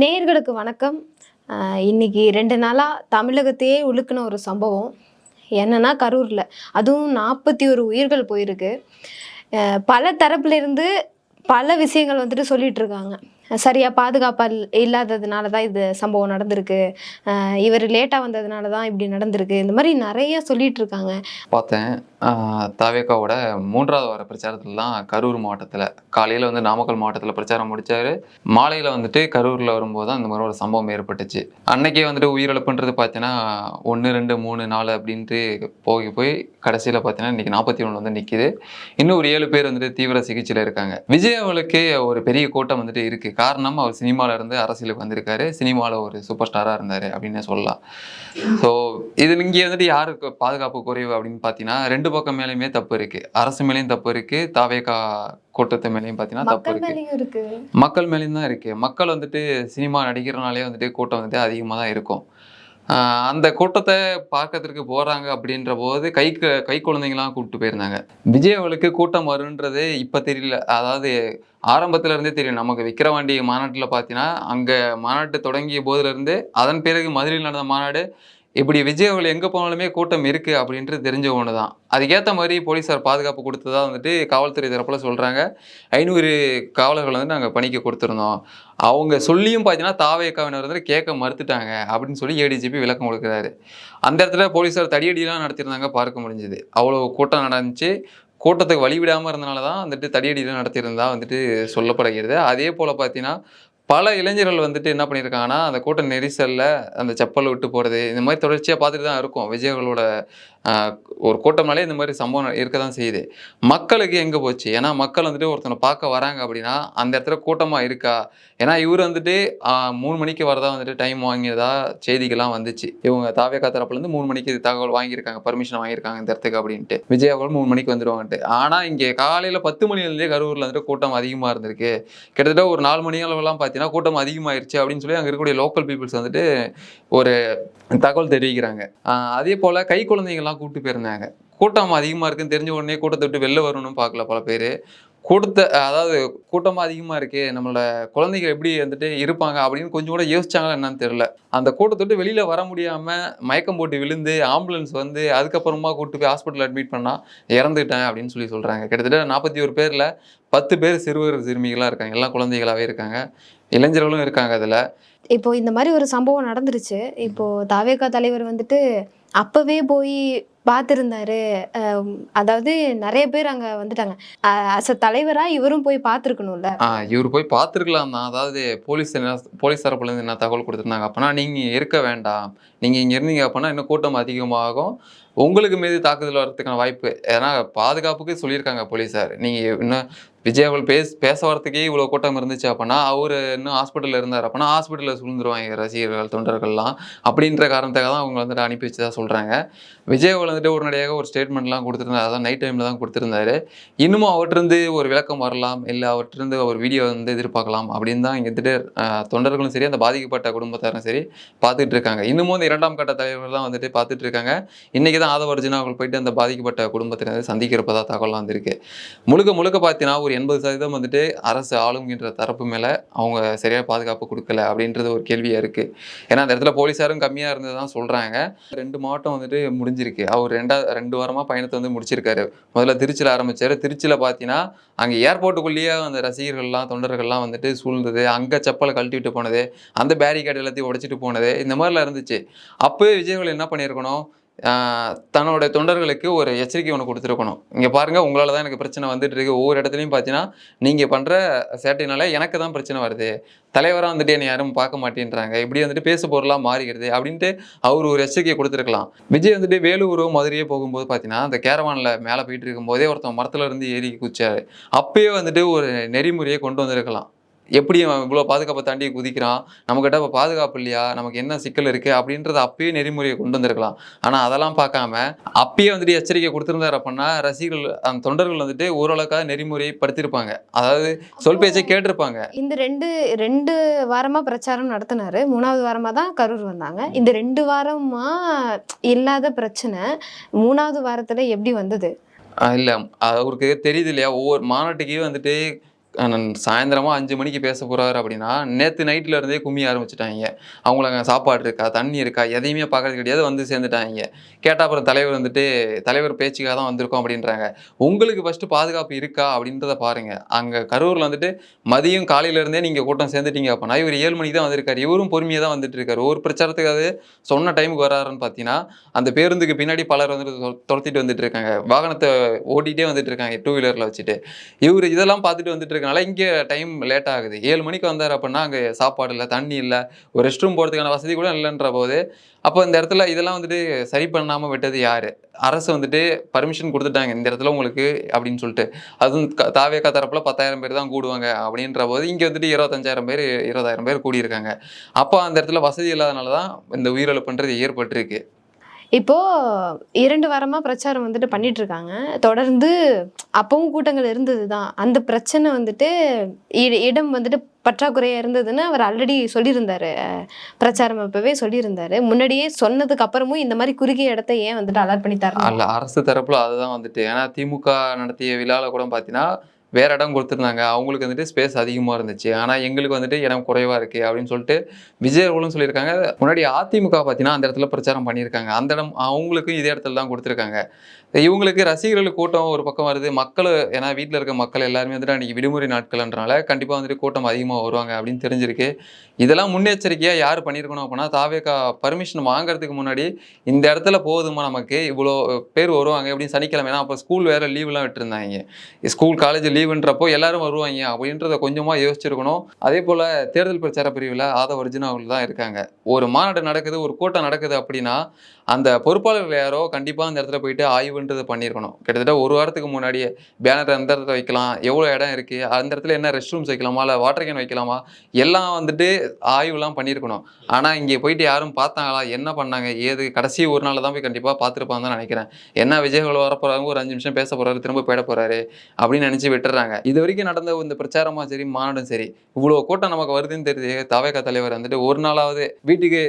நேயர்களுக்கு வணக்கம். இன்னைக்கு ரெண்டு நாளாக தமிழகத்தையே உழுக்கின ஒரு சம்பவம். என்னன்னா கரூரில். அதுவும் நாற்பத்தி ஒரு உயிர்கள் போயிருக்கு. பல தரப்புலேருந்து பல விஷயங்கள் வந்துட்டு சொல்லிட்டு இருக்காங்க சரியாக பாதுகாப்பாக இல்லாததுனால தான் இது சம்பவம் நடந்திருக்கு. இவர் லேட்டாக வந்ததுனால தான் இப்படி நடந்திருக்கு. இந்த மாதிரி நிறைய சொல்லிட்டு இருக்காங்க பார்த்தேன். தாவேக்காவோட மூன்றாவது வார பிரச்சாரத்துலலாம் கரூர் மாவட்டத்தில் காலையில் வந்து நாமக்கல் மாவட்டத்தில் பிரச்சாரம் முடித்தார் மாலையில் வந்துட்டு கரூரில் வரும்போது தான் இந்த மாதிரி ஒரு சம்பவம் ஏற்பட்டுச்சு. அன்னைக்கே வந்துட்டு உயிரிழப்புன்றது பார்த்தீங்கன்னா ஒன்று ரெண்டு மூணு நாலு அப்படின்ட்டு போய் போய் கடைசியில் பார்த்தீங்கன்னா இன்னைக்கு நாற்பத்தி ஒன்று வந்து நிற்கிது இன்னும் ஒரு ஏழு பேர் வந்துட்டு தீவிர சிகிச்சையில் இருக்காங்க. விஜய் அவளுக்கு ஒரு பெரிய கூட்டம் வந்துட்டு இருக்குது காரணம் அவர் சினிமாவிலேருந்து இருந்து அரசியலுக்கு வந்திருக்காரு. சினிமாவில் ஒரு சூப்பர் ஸ்டாராக இருந்தார் அப்படின்னு சொல்லலாம். ஸோ இது இங்கே வந்துட்டு யாருக்கு பாதுகாப்பு குறைவு அப்படின்னு பார்த்தீங்கன்னா ரெண்டு பக்கம் மேலேயுமே தப்பு இருக்கு. அரசு மேலேயும் தப்பு இருக்கு. தாவேகா கூட்டத்து மேலேயும் பார்த்தீங்கன்னா தப்பு இருக்கு. மக்கள் மேலேயும் தான் இருக்கு. மக்கள் வந்துட்டு சினிமா நடிக்கிறனாலே வந்துட்டு கூட்டம் வந்துட்டு அதிகமாக தான் இருக்கும். அந்த கூட்டத்தை பார்க்கறதுக்கு போறாங்க அப்படின்ற போது கை க- குழந்தைங்களாம் கூப்பிட்டு போயிருந்தாங்க. விஜய் அவளுக்கு கூட்டம் வருன்றது இப்போ தெரியல. அதாவது ஆரம்பத்துல இருந்தே தெரியும். நமக்கு விக்கிரவாண்டி மாநாட்டில் பார்த்தீங்கன்னா அங்கே மாநாட்டு தொடங்கிய போதுல இருந்து அதன் பிறகு மதுரையில் நடந்த மாநாடு இப்படி விஜய் எங்கே போனாலுமே கூட்டம் இருக்குது அப்படின்றது தெரிஞ்ச ஒன்று தான். அதுக்கேற்ற மாதிரி போலீஸார் பாதுகாப்பு கொடுத்ததா வந்துட்டு காவல்துறை தரப்பில் சொல்கிறாங்க ஐநூறு காவலர்கள் வந்து நாங்கள் பணிக்கு கொடுத்துருந்தோம். அவங்க சொல்லியும் பார்த்தீங்கன்னா தாவேக்காவினர் வந்து கேட்க மறுத்துட்டாங்க அப்படின்னு சொல்லி ஏடிஜிபி விளக்கம் கொடுக்குறாரு. அந்த இடத்துல போலீஸார் தடியடிலாம் நடத்தியிருந்தாங்க பார்க்க முடிஞ்சுது. அவ்வளோ கூட்டம் நடந்துச்சு. கூட்டத்துக்கு வழி விடாமல் இருந்தனால தான் வந்துட்டு தடியடிலாம் நடத்தியிருந்தா வந்துட்டு சொல்லப்படுகிறது. அதே போல் பார்த்தீங்கன்னா பல இளைஞர்கள் வந்துட்டு என்ன பண்ணியிருக்காங்கன்னா அந்த கூட்ட நெரிசலில் அந்த செப்பல் விட்டு போகிறது இந்த மாதிரி தொடர்ச்சியாக பார்த்துட்டு தான் இருக்கும். விஜய்களோட ஒரு கூட்டம்னாலே இந்த மாதிரி சம்பவம் இருக்க தான் செய்யுது. மக்களுக்கு எங்கே போச்சு? ஏன்னா மக்கள் வந்துட்டு ஒருத்தனை பார்க்க வராங்க அப்படின்னா அந்த இடத்துல கூட்டமாக இருக்கா? ஏன்னா இவர் வந்துட்டு மூணு மணிக்கு வரதா வந்துட்டு டைம் வாங்கியதா செய்திகள்லாம் வந்துச்சு. இவங்க தாவியக்கா தரப்புலேருந்து மூணு மணிக்கு இது தகவல் வாங்கியிருக்காங்க பர்மிஷன் வாங்கியிருக்காங்க இந்த இடத்துக்கு அப்படின்ட்டு. விஜய் மூணு மணிக்கு வந்துடுவாங்கன்ட்டு ஆனால் இங்கே காலையில் பத்து மணிலேருந்தே கரூரில் வந்துட்டு கூட்டம் அதிகமாக இருந்திருக்கு. கிட்டத்தட்ட ஒரு நாலு மணி அளவுலாம் பார்த்தீங்கன்னா கூட்டம் அதிகமாயிருச்சு அப்படின்னு சொல்லி அங்கே இருக்கக்கூடிய லோக்கல் பீப்புள்ஸ் வந்துட்டு ஒரு தகவல் தெரிவிக்கிறாங்க. அதே போல் கை குழந்தைங்கள்லாம் கூப்பிட்டு போயிருந்தாங்க. கூட்டம் அதிகமாக இருக்குன்னு தெரிஞ்ச உடனே கூட்டத்தை விட்டு வெளில வரணும்னு பார்க்கல பல பேர். கூட்டத்தை அதாவது கூட்டமாக அதிகமாக இருக்கு நம்மளோட குழந்தைகள் எப்படி வந்துட்டு இருப்பாங்க அப்படின்னு கொஞ்சம் கூட யோசிச்சாங்களா என்னன்னு தெரியல. அந்த கூட்டத்தை விட்டு வெளியில் வர முடியாமல் மயக்கம் போட்டு விழுந்து ஆம்புலன்ஸ் வந்து அதுக்கப்புறமா கூட்டு போய் ஹாஸ்பிட்டல் அட்மிட் பண்ணால் இறந்துட்டேன் அப்படின்னு சொல்லி சொல்கிறாங்க கிட்டத்தட்ட நாற்பத்தி ஒரு பேரில் பத்து பேர் சிறுவர் சிறுமிகளாக இருக்காங்க. எல்லாம் குழந்தைகளாகவே இருக்காங்க. இளைஞர்களும் இருக்காங்க அதில். இப்போ இந்த மாதிரி ஒரு சம்பவம் நடந்துருச்சு. இப்போ தாவேகா தலைவர் வந்துட்டு அப்பவே போய் பார்த்துருந்தாரு அதாவது நிறைய பேர் அங்க வந்துட்டாங்க. அஸ் அ தலைவரா இவரும் போய் பார்த்துருக்கணும்ல இவர் போய் பார்த்துருக்கலாம் தான். அதாவது போலீஸ் என்ன போலீஸ் தரப்புலேருந்து என்ன தகவல் கொடுத்துருந்தாங்க. அப்பனா நீங்க இருக்க வேண்டாம். நீங்க இங்க இருந்தீங்க அப்பனா இன்னும் கூட்டம் அதிகமாகும். உங்களுக்கு மீது தாக்குதல் வர்றதுக்கான வாய்ப்பு ஏன்னா பாதுகாப்புக்கு சொல்லியிருக்காங்க போலீஸார். நீங்கள் இன்னும் விஜய் அவள் பேச பேச வரத்துக்கே இவ்வளோ கூட்டம் இருந்துச்சு அப்படின்னா அவர் இன்னும் ஹாஸ்பிட்டலில் இருந்தார் அப்படின்னா ஹாஸ்பிட்டலில் சுழ்ந்துருவாங்க ரசிகர்கள் தொண்டர்கள்லாம். அப்படின்ற காரணத்துக்காக தான் அவங்க வந்துட்டு அனுப்பி வச்சதா சொல்கிறாங்க விஜய் அவள் வந்துட்டு உடனடியாக ஒரு ஸ்டேட்மெண்ட்லாம் கொடுத்துருந்தாரு. அதான் நைட் டைமில் தான் கொடுத்துருந்தாரு. இன்னமும் அவற்றிருந்து ஒரு விளக்கம் வரலாம் இல்லை அவற்றிருந்து ஒரு வீடியோ வந்து எதிர்பார்க்கலாம் அப்படின்னு தான் இங்கே வந்துட்டு தொண்டர்களும் சரி அந்த பாதிக்கப்பட்ட குடும்பத்தாரும் சரி பார்த்துட்டு இருக்காங்க. இன்னமும் இந்த இரண்டாம் கட்ட தலைவர்கள் தான் வந்துட்டு பார்த்துட்டு இருக்காங்க. இன்றைக்கி தான் ஆதவ அர்ஜுனா அவர்கள் போயிட்டு அந்த பாதிக்கப்பட்ட குடும்பத்தினர் சந்திக்கிறப்பதா தகவலாம் வந்திருக்கு. முழுக்க முழுக்க பார்த்தீங்கன்னா ஒரு எண்பது சதவீதம் வந்துட்டு அரசு ஆளுங்கிற தரப்பு மேலே அவங்க சரியாக பாதுகாப்பு கொடுக்கல அப்படின்றது ஒரு கேள்வியாக இருக்குது ஏன்னா அந்த இடத்துல போலீஸாரும் கம்மியாக இருந்தது தான் சொல்கிறாங்க ரெண்டு மாவட்டம் வந்துட்டு முடிஞ்சிருக்கு. அவர் ரெண்டா ரெண்டு வாரமாக பயணத்தை வந்து முடிச்சிருக்காரு. முதல்ல திருச்சியில் ஆரம்பித்தார் திருச்சியில் பார்த்தீங்கன்னா அங்கே ஏர்போர்ட்டுக்குள்ளேயே அந்த ரசிகர்கள்லாம் தொண்டர்கள்லாம் வந்துட்டு சூழ்ந்தது. அங்கே செப்பலை கழட்டி விட்டு போனது. அந்த பேரிகேட் எல்லாத்தையும் உடைச்சிட்டு போனது. இந்த மாதிரிலாம் இருந்துச்சு. அப்போவே விஜய்கள் என்ன பண்ணியிருக்கணும்? தன்னோட தொண்டர்களுக்கு ஒரு எச்சரிக்கை ஒன்று கொடுத்துருக்கணும். இங்கே பாருங்கள் உங்களால் தான் எனக்கு பிரச்சனை வந்துட்டு இருக்கு. ஒவ்வொரு இடத்துலையும் பார்த்தீங்கன்னா நீங்கள் பண்ணுற சேட்டையினால எனக்கு தான் பிரச்சனை வருது. தலைவராக வந்துட்டு என்னை யாரும் பார்க்க மாட்டேன்றாங்க. இப்படி வந்துட்டு பேசு பொருளாக மாறிடுது அப்படின்ட்டு அவர் ஒரு எச்சரிக்கையை கொடுத்துருக்கலாம். விஜய் வந்துட்டு வேலூரோ மதுரையோ போகும்போது பார்த்தீங்கன்னா அந்த கேரவானில் மேலே போயிட்டு இருக்கும்போதே ஒருத்தன் மரத்துலேருந்து ஏறி குச்சாரு அப்பயே வந்துட்டு ஒரு நெறிமுறையை கொண்டு வந்திருக்கலாம். எப்படி அவன் இவ்வளோ பாதுகாப்பை தாண்டி குதிக்கிறான்? நம்மக்கிட்ட இப்போ பாதுகாப்பு இல்லையா? நமக்கு என்ன சிக்கல் இருக்குது அப்படின்றத அப்பயே நெறிமுறையை கொண்டு வந்திருக்கலாம். ஆனால் அதெல்லாம் பார்க்காம அப்பயே வந்துட்டு எச்சரிக்கை கொடுத்துருந்தாரு அப்படின்னா ரசிகர்கள் அந்த தொண்டர்கள் வந்துட்டு ஓரளவுக்காக நெறிமுறையை படுத்திருப்பாங்க. அதாவது சொல் பேச்சை கேட்டிருப்பாங்க. இந்த ரெண்டு ரெண்டு வாரமா பிரச்சாரம் நடத்தினாரு. மூணாவது வாரமா தான் கரூர் வந்தாங்க. இந்த ரெண்டு வாரமா இல்லாத பிரச்சனை மூணாவது வாரத்துல எப்படி வந்தது? இல்ல. அவருக்கு தெரியுது இல்லையா? ஒவ்வொரு மாநாட்டுக்கே வந்துட்டு சாயந்தரமா அஞ்சு மணிக்கு பேச போகிறாரு அப்படின்னா நேற்று நைட்டில் இருந்தே கும்மி ஆரம்பிச்சிட்டாங்க. அவங்களுக்கு சாப்பாடு இருக்கா தண்ணி இருக்கா எதையுமே பார்க்கறது கிடையாது வந்து சேர்ந்துட்டாங்க. கேட்டால் அப்புறம் தலைவர் வந்துட்டு தலைவர் பேச்சுக்காக தான் வந்திருக்கோம் அப்படின்றாங்க. உங்களுக்கு ஃபஸ்ட்டு பாதுகாப்பு இருக்கா அப்படின்றத பாருங்கள் அங்கே கரூரில் வந்துட்டு மதியம் காலையிலேருந்தே நீங்கள் கூட்டம் சேர்ந்துட்டீங்க அப்படின்னா இவர் ஏழு மணிக்கு தான் வந்திருக்காரு. இவரும் பொறுமையாக தான் வந்துட்டு இருக்காரு. ஒரு பிரச்சாரத்துக்கு அது சொன்ன டைமுக்கு வராருன்னு பார்த்தீங்கன்னா அந்த பேருந்துக்கு பின்னாடி பலர் வந்துட்டு தொ- துரத்திட்டு வந்துட்டு இருக்காங்க. வாகனத்தை ஓட்டிகிட்டே வந்துட்டு இருக்காங்க. டூ வீலரில் வச்சுட்டு. இவர் இதெல்லாம் பார்த்துட்டு வந்துட்டு இருக்கனால இங்கே டைம் லேட் ஆகுது. ஏழு மணிக்கு வந்தார் அப்படின்னா அங்கே சாப்பாடு இல்லை தண்ணி இல்லை ஒரு ரெஸ்ட் ரூம் போகிறதுக்கான வசதி கூட இல்லைன்ற போது அப்போ இந்த இடத்துல இதெல்லாம் வந்துட்டு சரி பண்ணாமல் விட்டது யார்? அரசு வந்துட்டு பர்மிஷன் கொடுத்துட்டாங்க. இந்த இடத்துல உங்களுக்கு அப்படின்னு சொல்லிட்டு. அதுவும் தாவேக்கா தரப்பில் பத்தாயிரம் பேர் தான் கூடுவாங்க அப்படின்ற போது இங்கே வந்துட்டு இருபத்தஞ்சாயிரம் பேர் இருபதாயிரம் பேர் கூடியிருக்காங்க. அப்போ அந்த இடத்துல வசதி இல்லாதனால தான் இந்த உயிரிழப்புன்றது ஏற்பட்டிருக்கு. இப்போ இரண்டு வாரமா பிரச்சாரம் வந்துட்டு பண்ணிட்டு இருக்காங்க தொடர்ந்து அப்பவும் கூட்டங்கள் இருந்தது தான் அந்த பிரச்சனை வந்துட்டு இ- இடம் வந்துட்டு பற்றாக்குறையா இருந்ததுன்னு அவர் ஆல்ரெடி சொல்லியிருந்தாரு. பிரச்சாரம் அப்பவே சொல்லியிருந்தாரு. முன்னாடியே சொன்னதுக்கு அப்புறமும் இந்த மாதிரி குறுகிய இடத்த ஏன் வந்துட்டு அலாட் பண்ணி தரணும் அல்ல அரசு தரப்புல அதுதான் வந்துட்டு. ஏன்னா திமுக நடத்திய விழாவில் கூட பார்த்தீங்கன்னா வேற இடம் கொடுத்துருந்தாங்க. அவங்களுக்கு வந்துட்டு ஸ்பேஸ் அதிகமாக இருந்துச்சு. ஆனால் எங்களுக்கு வந்துட்டு இடம் குறைவாக இருக்குது அப்படின்னு சொல்லிட்டு விஜய் அவர்களும் சொல்லியிருக்காங்க. முன்னாடி அதிமுக பார்த்தீங்கன்னா அந்த இடத்துல பிரச்சாரம் பண்ணியிருக்காங்க. அந்த இடம் அவங்களுக்கும் இதே இடத்துல தான் கொடுத்துருக்காங்க. இவங்களுக்கு ரசிகர்கள் கூட்டம் ஒரு பக்கம் வருது. மக்கள் ஏன்னா வீட்டில் இருக்க மக்கள் எல்லாருமே வந்துட்டு அன்றைக்கி விடுமுறை நாட்கள்ன்றனால கண்டிப்பாக வந்துட்டு கூட்டம் அதிகமாக வருவாங்க அப்படின்னு தெரிஞ்சிருக்கு. இதெல்லாம் முன்னெச்சரிக்கையாக யார் பண்ணியிருக்கணும் அப்படின்னா தாவேக்கா பர்மிஷன் வாங்குறதுக்கு முன்னாடி இந்த இடத்துல போதுமா நமக்கு? இவ்வளோ பேர் வருவாங்க அப்படின்னு சனிக்கிழமை. ஏன்னா அப்போ ஸ்கூல் வேறு லீவ்லாம் விட்டுருந்தாங்க. ஸ்கூல் காலேஜ் லீவுன்றப்போ எல்லாரும் வருவாங்க அப்படின்றத கொஞ்சமாக யோசிச்சிருக்கணும். அதே போல் தேர்தல் பிரச்சார பிரிவில் ஆதவ அர்ஜுனா அவர்கள் தான் இருக்காங்க. ஒரு மாநாடு நடக்குது ஒரு கூட்டம் நடக்குது அப்படின்னா அந்த பொறுப்பாளர்கள் யாரோ கண்டிப்பாக அந்த இடத்துல போயிட்டு ஆய்வுன்றது பண்ணியிருக்கணும். கிட்டத்தட்ட ஒரு வாரத்துக்கு முன்னாடியே பேனர் எந்த இடத்துல வைக்கலாம். எவ்வளோ இடம் இருக்குது அந்த இடத்துல என்ன ரெஸ்ட் ரூம்ஸ் வைக்கலாமா? இல்லை வாட்டர் கேன் வைக்கலாமா? எல்லாம் வந்துட்டு ஆய்வுலாம் பண்ணியிருக்கணும். ஆனால் இங்கே போயிட்டு யாரும் பார்த்தாங்களா? என்ன பண்ணாங்க? ஏது? கடைசி ஒரு நாள் தான் போய் கண்டிப்பாக பார்த்துருப்பாங்கன்னு தான் நினைக்கிறேன். என்ன விஜய்கள் வரப்போகிறாங்க ஒரு அஞ்சு நிமிஷம் பேச போகிறாரு திரும்ப போயிட போகிறாரு அப்படின்னு நினச்சி விட்டுறாங்க. இது வரைக்கும் நடந்த இந்த பிரச்சாரமாக சரி மாநாடும் சரி இவ்வளோ கூட்டம் நமக்கு வருதுன்னு தெரியுது. தவேக தலைவர் வந்துட்டு ஒரு நாளாவது வீட்டுக்கு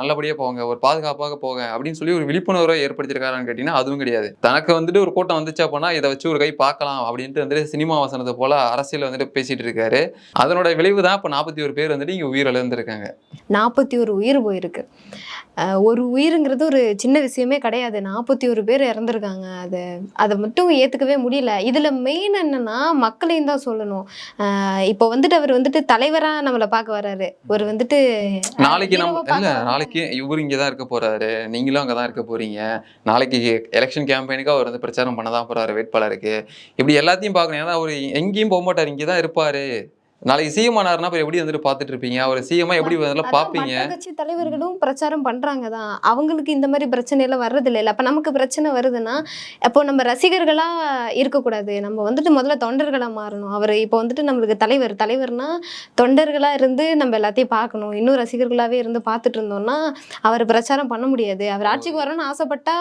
நல்லபடியாக போங்க ஒரு பாதுகாப்பாக போங்க அப்படின்னு சொல்லி ஒரு விழிப்புணர்வை ஏற்படுத்தியிருக்காரான்னு கேட்டிங்கன்னா அதுவும் கிடையாது. கிடையாது தனக்கு வந்துட்டு ஒரு கூட்டம் வந்துச்சு அப்படின்னா இதை வச்சு ஒரு கை பார்க்கலாம் அப்படின்ட்டு வந்துட்டு சினிமா வசனத்தை போல அரசியல் வந்துட்டு பேசிட்டு இருக்காரு. அதனோட விளைவு தான் இப்போ நாற்பத்தி ஒரு பேர் வந்துட்டு இங்கே உயிரிழந்திருக்காங்க நாற்பத்தி ஒரு உயிர் போயிருக்கு. ஒரு உயிருங்கிறது ஒரு சின்ன விஷயமே கிடையாது. நாற்பத்தி ஒரு பேர் இறந்துருக்காங்க. அது அதை மட்டும் ஏற்றுக்கவே முடியல. இதில் மெயின் என்னன்னா மக்களையும் தான் சொல்லணும். இப்போ வந்துட்டு அவர் வந்துட்டு தலைவராக நம்மளை பார்க்க வராரு. ஒரு வந்துட்டு நாளைக்கு நம்ம இல்ல. நாளைக்கு இவரு இங்கே தான் இருக்க போறாரு. நீங்களும் அங்கே தான் இருக்க போறீங்க. நாளைக்கு எலெக்ஷன் கேம்பெயினுக்கு அவர் வந்து பிரச்சாரம் பண்ண தான் போகிறாரு வேட்பாளருக்கு. இப்படி எல்லாத்தையும் பார்க்கணும். ஏன்னா அவர் எங்கேயும் போக மாட்டார் இங்கே தான் இருப்பார். நாளைக்கு சிஎம் ஆனாருன்னா அப்புறம் எப்படி வந்துட்டு பார்த்துட்டு இருப்பீங்க? அவர் சிஎம்மா எப்படி அதெல்லாம் பார்ப்பீங்க. கட்சி தலைவர்களும் பிரச்சாரம் பண்றாங்க தான் அவங்களுக்கு இந்த மாதிரி பிரச்சனை எல்லாம் வர்றது இல்லை. அப்ப நமக்கு பிரச்சனை வருதுன்னா அப்போ நம்ம ரசிகர்களா இருக்கக்கூடாது. நம்ம வந்துட்டு முதல்ல தொண்டர்களா மாறணும். அவர் இப்போ வந்துட்டு நம்மளுக்கு தலைவர். தலைவர்னா தொண்டர்களா இருந்து நம்ம எல்லாத்தையும் பார்க்கணும். இன்னும் ரசிகர்களாவே இருந்து பார்த்துட்டு இருந்தோம்னா அவர் பிரச்சாரம் பண்ண முடியாது. அவர் ஆட்சிக்கு வரணும்னு ஆசைப்பட்டா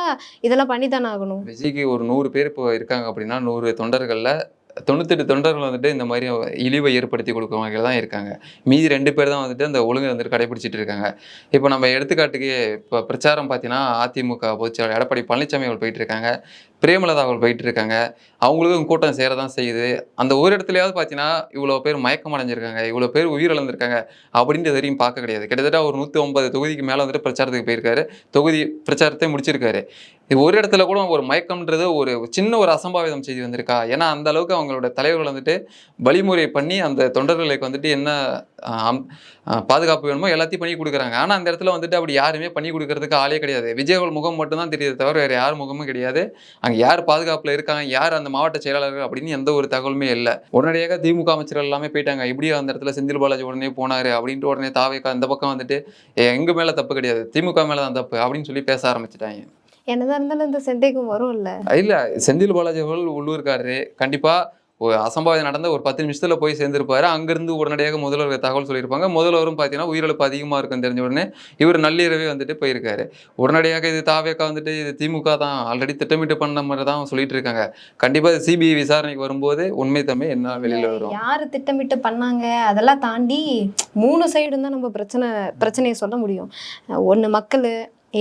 இதெல்லாம் பண்ணித்தானே ஆகணும். விஜய்க்கு ஒரு நூறு பேர் இப்போ இருக்காங்க அப்படின்னா நூறு தொண்டர்கள்ல தொண்ணூத்தெட்டு தொண்டர்கள் வந்துட்டு இந்த மாதிரி இழிவை ஏற்படுத்தி கொடுக்குறவங்க தான் இருக்காங்க. மீதி ரெண்டு பேர் தான் வந்துட்டு அந்த ஒழுங்கை வந்துட்டு கடைபிடிச்சிட்டு இருக்காங்க. இப்போ நம்ம எடுத்துக்காட்டுக்கு இப்போ பிரச்சாரம் பார்த்தீங்கன்னா அதிமுக பொதுச்செயலாளர் எடப்பாடி பழனிசாமி அவர்கள் போயிட்டு இருக்காங்க. பிரேமலதா அவர்கள் போயிட்டு இருக்காங்க அவங்களுக்கும் கூட்டம் சேர தான் செய்யுது. அந்த ஒரு இடத்துலையாவது பார்த்தீங்கன்னா இவ்வளோ பேர் மயக்கம் அடைஞ்சிருக்காங்க இவ்வளோ பேர் உயிரிழந்திருக்காங்க அப்படின்றது வரையும் பார்க்க கிடையாது. கிட்டத்தட்ட ஒரு நூற்றி ஒன்பது தொகுதிக்கு மேலே வந்துட்டு பிரச்சாரத்துக்கு போயிருக்காரு. தொகுதி பிரச்சாரத்தை முடிச்சிருக்காரு. இது ஒரு இடத்துல கூட ஒரு மயக்கம்ன்றது ஒரு சின்ன ஒரு அசம்பாவிதம் செய்தி வந்திருக்கா? ஏன்னா அந்த அளவுக்கு அவங்களோட தலைவர்கள் வந்துட்டு வழிமுறை பண்ணி அந்த தொண்டர்களுக்கு வந்துட்டு என்ன பாதுகாப்பு வேணுமோ எல்லாத்தையும் பண்ணி கொடுக்குறாங்க. ஆனால் அந்த இடத்துல வந்துட்டு அப்படி யாருமே பண்ணி கொடுக்கறதுக்கு ஆளே கிடையாது. விஜயவர்கள் முகம் மட்டும்தான் தெரியுது தவிர வேறு யார் முகமும் கிடையாது. அங்கே யார் பாதுகாப்பில் இருக்காங்க யார் அந்த மாவட்ட செயலாளர்கள் அப்படின்னு எந்த ஒரு தகவலுமே இல்லை. உடனடியாக திமுக அமைச்சர்கள் எல்லாமே போயிட்டாங்க. இப்படி அந்த இடத்துல செந்தில் பாலாஜி உடனே போனார் அப்படின்ட்டு உடனே தாவேக்கா இந்த பக்கம் வந்துட்டு எங்கள் மேலே தப்பு கிடையாது. திமுக மேலே தான் தப்பு அப்படின்னு சொல்லி பேச ஆரம்பிச்சிட்டாங்க. என்னதான் இருந்தாலும் இந்த சந்தேகம் வரும்ல. இல்ல செந்தில் பாலாஜி அவர்கள் உள்ளூர்காரரு. கண்டிப்பா ஒரு அசம்பாவிதம் நடந்த ஒரு பத்து நிமிஷத்துல போய் சேர்ந்திருப்பாரு. அங்கிருந்து உடனடியாக முதல்வர் தகவல் சொல்லியிருப்பாங்க. முதல்வரும் பார்த்தீங்கன்னா உயிரிழப்பு அதிகமா இருக்குன்னு தெரிஞ்ச உடனே இவர் நள்ளிரவே வந்துட்டு போயிருக்காரு. உடனடியாக இது தாவேக்கா வந்துட்டு இது திமுக தான் ஆல்ரெடி திட்டமிட்டு பண்ண மாதிரி தான் சொல்லிட்டு இருக்காங்க. கண்டிப்பா சிபிஐ விசாரணைக்கு வரும்போது உண்மை தன்மை என்ன வெளியில வரும்? யாரு திட்டமிட்டு பண்ணாங்க? அதெல்லாம் தாண்டி மூணு சைடும் தான் நம்ம பிரச்சனை பிரச்சனையை சொல்ல முடியும். ஒன்று மக்கள்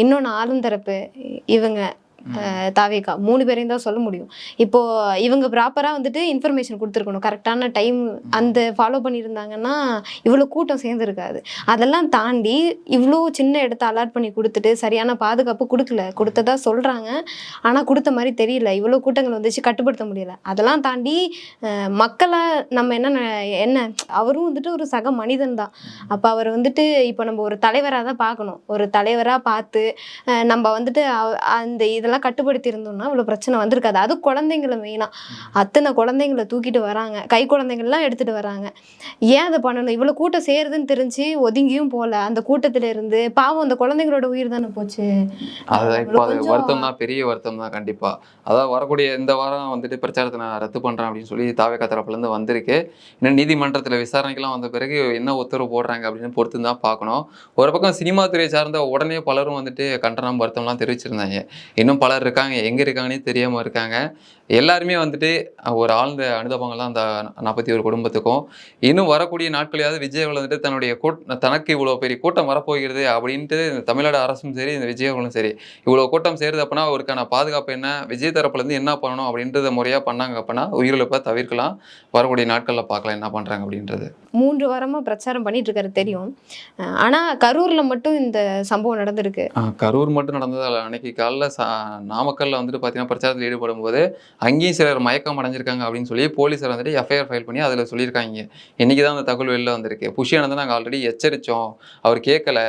இன்னொன்று ஆளுந்தரப்பு இவங்க தாவேக்கா மூணு பேரையும் தான் சொல்ல முடியும். இப்போ இவங்க ப்ராப்பராக வந்துட்டு இன்ஃபர்மேஷன் கொடுத்துருக்கணும். கரெக்டான டைம் அந்த ஃபாலோ பண்ணியிருந்தாங்கன்னா இவ்வளோ கூட்டம் சேர்ந்துருக்காது. அதெல்லாம் தாண்டி இவ்வளோ சின்ன இடத்த அலாட் பண்ணி கொடுத்துட்டு சரியான பாதுகாப்பு கொடுக்கல. கொடுத்ததா சொல்கிறாங்க ஆனால் கொடுத்த மாதிரி தெரியல. இவ்வளோ கூட்டங்கள் வந்துச்சு கட்டுப்படுத்த முடியல. அதெல்லாம் தாண்டி மக்களை நம்ம என்ன ந- என்ன அவரும் வந்துட்டு ஒரு சக மனிதன் தான். அப்போ அவர் வந்துட்டு இப்போ நம்ம ஒரு தலைவராக தான் பார்க்கணும். ஒரு தலைவராக பார்த்து நம்ம வந்துட்டு அந்த அந்த இதெல்லாம் கட்டுப்படுத்தி இருந்தோம்னா இவ்வளோ பிரச்சனை வந்திருக்காது. அது குழந்தைங்களை மெயினாக அத்தனை குழந்தைங்களை தூக்கிட்டு வராங்க. கை குழந்தைங்கள்லாம் எடுத்துட்டு வராங்க. ஏன் அதை பண்ணணும்? இவ்வளோ கூட்டம் சேருதுன்னு தெரிஞ்சு ஒதுங்கியும் போகல. அந்த கூட்டத்துல இருந்து பாவம் அந்த குழந்தைங்களோட உயிர் தானே போச்சு? இப்போ அது வருத்தம் தான் பெரிய வருத்தம் தான் கண்டிப்பா. அதாவது வரக்கூடிய இந்த வாரம் வந்துட்டு பிரச்சாரத்தை நான் ரத்து பண்றேன் அப்படின்னு சொல்லி தாவேக்கா தரப்புல இருந்து வந்திருக்கு. இன்னும் நீதிமன்றத்துல விசாரணைக்கெல்லாம் வந்த பிறகு என்ன உத்தரவு போடுறாங்க அப்படின்னு பொறுத்து தான் பார்க்கணும். ஒரு பக்கம் சினிமா துறையை சார்ந்த உடனே பலரும் வந்துட்டு கண்டனம் வருத்தம்லாம் தெரிவிச்சிருந்தாங்க. இன்னும் பலர் இருக்காங்க. எங்க இருக்காங்கன்னே தெரியாம இருக்காங்க. எல்லாருமே வந்துட்டு ஒரு ஆழ்ந்த அனுதாபங்கள் தான் அந்த நாற்பத்தி ஒரு குடும்பத்துக்கும் இன்னும் வரக்கூடிய நாட்களையாவது விஜய் வந்துட்டு தன்னுடைய கூட் தனக்கு இவ்வளோ பெரிய கூட்டம் வரப்போகிறது அப்படின்ட்டு இந்த தமிழ்நாடு அரசும் சரி இந்த விஜய் அவர்களும் சரி இவ்வளோ கூட்டம் சேருது அப்படின்னா அவருக்கான பாதுகாப்பு என்ன விஜய் தரப்புலேருந்து என்ன பண்ணணும் அப்படின்றத முறையாக பண்ணாங்க அப்படின்னா உயிரிழப்பை தவிர்க்கலாம். வரக்கூடிய நாட்களில் பார்க்கலாம் என்ன பண்ணுறாங்க அப்படின்றது. மூன்று வாரமா பிரச்சாரம் பண்ணிட்டு இருக்காரு தெரியும். அஹ் ஆனா கரூர்ல மட்டும் இந்த சம்பவம் நடந்திருக்கு. கரூர் மட்டும் நடந்தது அல்ல. அன்னைக்கு காலைல நாமக்கல்ல வந்துட்டு பார்த்தீங்கன்னா பிரச்சாரத்தில் ஈடுபடும் போது அங்கேயும் சிலர் மயக்கம் அடைஞ்சிருக்காங்க அப்படின்னு சொல்லி போலீஸார் வந்துட்டு எஃப்ஐஆர் ஃபைல் பண்ணி அதில் சொல்லியிருக்காங்க. இன்னைக்கு தான் அந்த தகவல் வெளில வந்திருக்கு. புஷியானது நாங்கள் ஆல்ரெடி எச்சரித்தோம் அவர் கேட்கல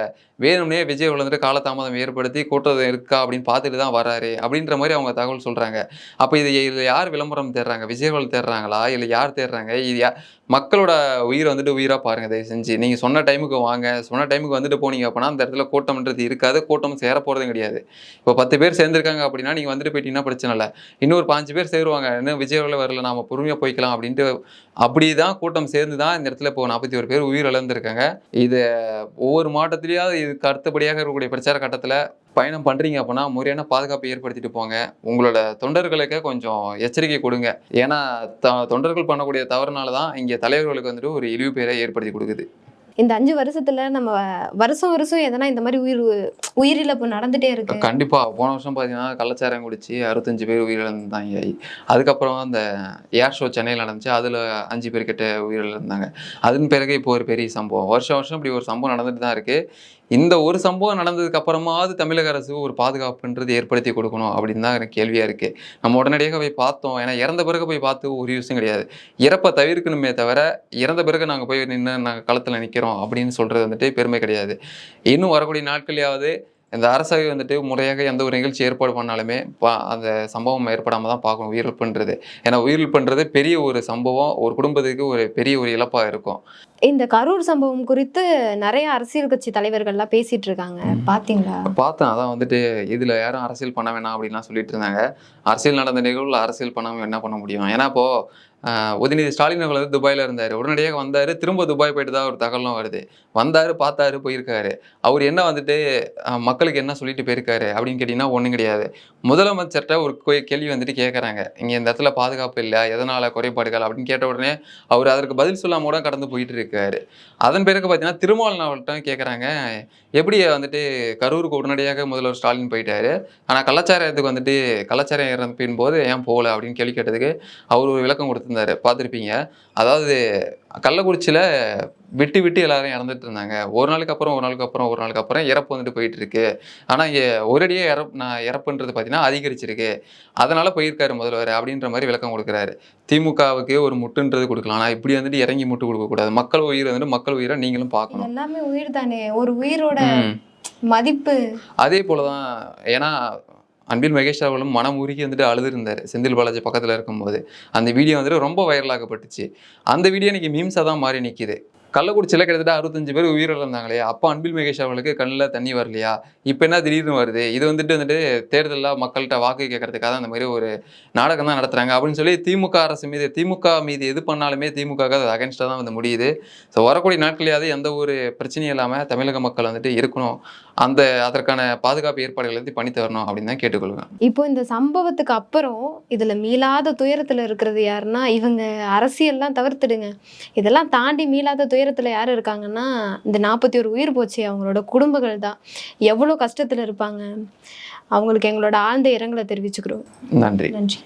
வேணும்னே விஜய் வந்துட்டு காலதாமதம் ஏற்படுத்தி கூட்டம் இருக்கா அப்படின்னு பார்த்துட்டு தான் வராரு அப்படின்ற மாதிரி அவங்க தகவல் சொல்கிறாங்க அப்போ இது இதில் யார் விளம்பரம் தேடுறாங்க? விஜய் தேடுறாங்களா? இல்லை யார் தேடுறாங்க? இது மக்களோட உயிரை வந்துட்டு உயிராக பாருங்க தயவு செஞ்சு. நீங்கள் சொன்ன டைமுக்கு வாங்க. சொன்ன டைமுக்கு வந்துட்டு போனீங்க அப்படின்னா அந்த இடத்துல கூட்டம்ன்றது இருக்காது. கூட்டம் சேர போகிறதும் கிடையாது. இப்போ பத்து பேர் சேர்ந்துருக்காங்க அப்படின்னா நீங்கள் வந்துட்டு போயிட்டீங்கன்னா பிரச்சனை இல்லை. இன்னொரு பாஞ்சு பேர் சேருவாங்க. இன்னும் விஜயவில் வரல நாம பொறுமையாக போய்க்கலாம் அப்படின்ட்டு அப்படி தான் கூட்டம் சேர்ந்து தான் இந்த இடத்துல இப்போ நாற்பத்தி ஒரு பேர் உயிர் இழந்திருக்காங்க. இது ஒவ்வொரு மாவட்டத்திலேயாவது இதுக்கு அடுத்தபடியாக இருக்கக்கூடிய பிரச்சார கட்டத்தில் பயணம் பண்ணுறீங்க அப்படின்னா முறையான பாதுகாப்பை ஏற்படுத்திட்டு போங்க. உங்களோட தொண்டர்களுக்கு கொஞ்சம் எச்சரிக்கை கொடுங்க. ஏன்னா த தொண்டர்கள் பண்ணக்கூடிய தவறுனால தான் இங்கே தலைவர்களுக்கு வந்துட்டு ஒரு இழிவு பேரை ஏற்படுத்தி கொடுக்குது. இந்த அஞ்சு வருஷத்துல நம்ம வருஷம் வருஷம் எதனா இந்த மாதிரி உயிர் உயிரிழப்பு நடந்துட்டே இருக்கு. கண்டிப்பா. போன வருஷம் பார்த்தீங்கன்னா கள்ளச்சாரம் குடிச்சு அறுபத்தஞ்சு பேர் உயிரிழந்தாங்க. அதுக்கப்புறம் அந்த ஏர் ஷோ சென்னையில் நடந்துச்சு. அதுல அஞ்சு பேர் கிட்ட உயிரிழந்தாங்க. அதன் பிறகு இப்போ ஒரு பெரிய சம்பவம். வருஷம் வருஷம் இப்படி ஒரு சம்பவம் நடந்துட்டு தான் இருக்கு. இந்த ஒரு சம்பவம் நடந்ததுக்கு அப்புறமாவது தமிழக அரசு ஒரு பாதுகாப்புன்றது ஏற்படுத்தி கொடுக்கணும் அப்படின்னு தான் எனக்கு கேள்வியாக இருக்கு. நம்ம உடனடியாக போய் பார்த்தோம். ஏன்னா இறந்த பிறகு போய் பார்த்து ஒரு யூஸும் கிடையாது. இறப்பை தவிர்க்கணுமே தவிர இறந்த பிறகு நாங்கள் போய் நின்று நாங்கள் களத்தில் நிற்கிறோம் அப்படின்னு சொல்கிறது வந்துட்டு பெருமை கிடையாது. இன்னும் வரக்கூடிய நாட்களையாவது இந்த அரசாவை வந்துட்டு முறையாக எந்த ஒரு நிகழ்ச்சி ஏற்பாடு பண்ணாலுமே பா- அந்த சம்பவம் ஏற்படாமல் தான் பார்க்கணும். உயிரிழப்புன்றது. ஏன்னா உயிரிழப்புன்றது பெரிய ஒரு சம்பவம். ஒரு குடும்பத்துக்கு ஒரு பெரிய ஒரு இழப்பாக இருக்கும். இந்த கரூர் சம்பவம் குறித்து நிறைய அரசியல் கட்சி தலைவர்கள்லாம் பேசிட்டு இருக்காங்க பாத்தீங்களா? பார்த்தேன். அதான் வந்துட்டு இதில் யாரும் அரசியல் பண்ண வேணாம் அப்படின்லாம் சொல்லிட்டு இருந்தாங்க. அரசியல் நடந்த நிகழ்வில் அரசியல் பண்ணாமல் என்ன பண்ண முடியும்? ஏன்னா இப்போ உதயநிதி ஸ்டாலின் அவர்கள் வந்து துபாயில் இருந்தார். உடனடியாக வந்தார். திரும்ப துபாய் போயிட்டு தான் ஒரு தகவலும் வருது. வந்தார் பார்த்தாரு போயிருக்காரு. அவர் என்ன வந்துட்டு மக்களுக்கு என்ன சொல்லிட்டு போயிருக்காரு அப்படின்னு கேட்டிங்கன்னா ஒன்றும் கிடையாது. முதலமைச்சர்கிட்ட ஒரு கேள்வி வந்துட்டு கேட்குறாங்க இங்கே இந்த இடத்துல பாதுகாப்பு இல்லை. எதனால் குறைபாடுகள் அப்படின்னு கேட்ட உடனே அவர் அதற்கு பதில் சொல்லாம கூட கடந்து போயிட்டு இருக்காரு அதன் பிறகு பார்த்தீங்கன்னா திருமாவளவன் அவர்கிட்ட கேட்குறாங்க எப்படி வந்துட்டு கரூருக்கு உடனடியாக முதல்வர் ஸ்டாலின் போயிட்டாரு. ஆனால் கலாச்சாரத்துக்கு வந்துட்டு கலாச்சாரம் இறப்பின் போது ஏன் போகல? அப்படின்னு கேள்வி கேட்டதுக்கு அவர் ஒரு விளக்கம் கொடுத்திருந்தாரு. பார்த்துருப்பீங்க. அதாவது கள்ளக்குறிச்சியில் விட்டு விட்டு எல்லாரும் இறந்துட்டு இருந்தாங்க. ஒரு நாளுக்கு அப்புறம் ஒரு நாளுக்கு அப்புறம் ஒரு நாளுக்கு அப்புறம் இறப்பு வந்துட்டு போயிட்டு இருக்கு ஆனால் இங்கே ஒரேடியே இறப் நான் இறப்புன்றது பார்த்தீங்கன்னா அதிகரிச்சிருக்கு. அதனால போயிருக்காரு முதல்வர் அப்படின்ற மாதிரி விளக்கம் கொடுக்குறாரு. திமுகவுக்கு ஒரு முட்டுன்றது கொடுக்கலாம். ஆனால் இப்படி வந்துட்டு இறங்கி முட்டு கொடுக்கக்கூடாது. மக்கள் உயிர் வந்துட்டு மக்கள் உயிரை நீங்களும் பார்க்கணும். எல்லாமே உயிர் தானே. ஒரு உயிரோட. மதிப்பு. அதே போல தான் ஏன்னா அன்பில் மகேஷ் அவர்களும் மனம் உருகி வந்துட்டு அழுதுருந்தார். செந்தில் பாலாஜி பக்கத்தில் இருக்கும்போது. அந்த வீடியோ வந்துட்டு ரொம்ப வைரலாகப்பட்டுச்சு அந்த வீடியோ இன்றைக்கி மீம்ஸாக தான் மாறி நிற்கிது கள்ளக்குறிச்சியில் கிட்டத்தட்ட அறுபத்தஞ்சு பேர் உயிரிழந்தாங்களே. அப்போ அன்பில் மகேஷ் அவர்களுக்கு கண்ணில் தண்ணி வரலையா? இப்போ என்ன திடீர்னு வருது? இது வந்துட்டு வந்துட்டு தேர்தலில் மக்கள்கிட்ட வாக்கு கேட்கறதுக்காக அந்த மாதிரி ஒரு நாடகம் தான் நடத்துகிறாங்க அப்படின்னு சொல்லி திமுக அரசு மீது திமுக மீது எது பண்ணாலுமே திமுக அது அகேன்ஸ்டாக தான் வந்து முடியுது. ஸோ வரக்கூடிய நாட்களையாவது எந்த ஒரு பிரச்சனையும் இல்லாமல் தமிழக மக்கள் வந்துட்டு இருக்கணும். அந்த அதற்கான பாதுகாப்பு ஏற்பாடுகளை வந்து பண்ணி தரணும் அப்படின்னு தான் கேட்டுக்கொள்வேன் இப்போ இந்த சம்பவத்துக்கு அப்புறம் இதில் மீளாத துயரத்தில் இருக்கிறது யாருன்னா இவங்க அரசியல்லாம் தவிர்த்துடுங்க. இதெல்லாம் தாண்டி மீளாத துயரம் துயரத்தில் யார் இருக்காங்கன்னா இந்த நாற்பத்தி ஒரு உயிர் போச்சு அவங்களோட குடும்பங்கள் தான். எவ்வளோ கஷ்டத்தில் இருப்பாங்க. அவங்களுக்கு எங்களோட ஆழ்ந்த இரங்கலை தெரிவிச்சுக்கிறோம். நன்றி. நன்றி.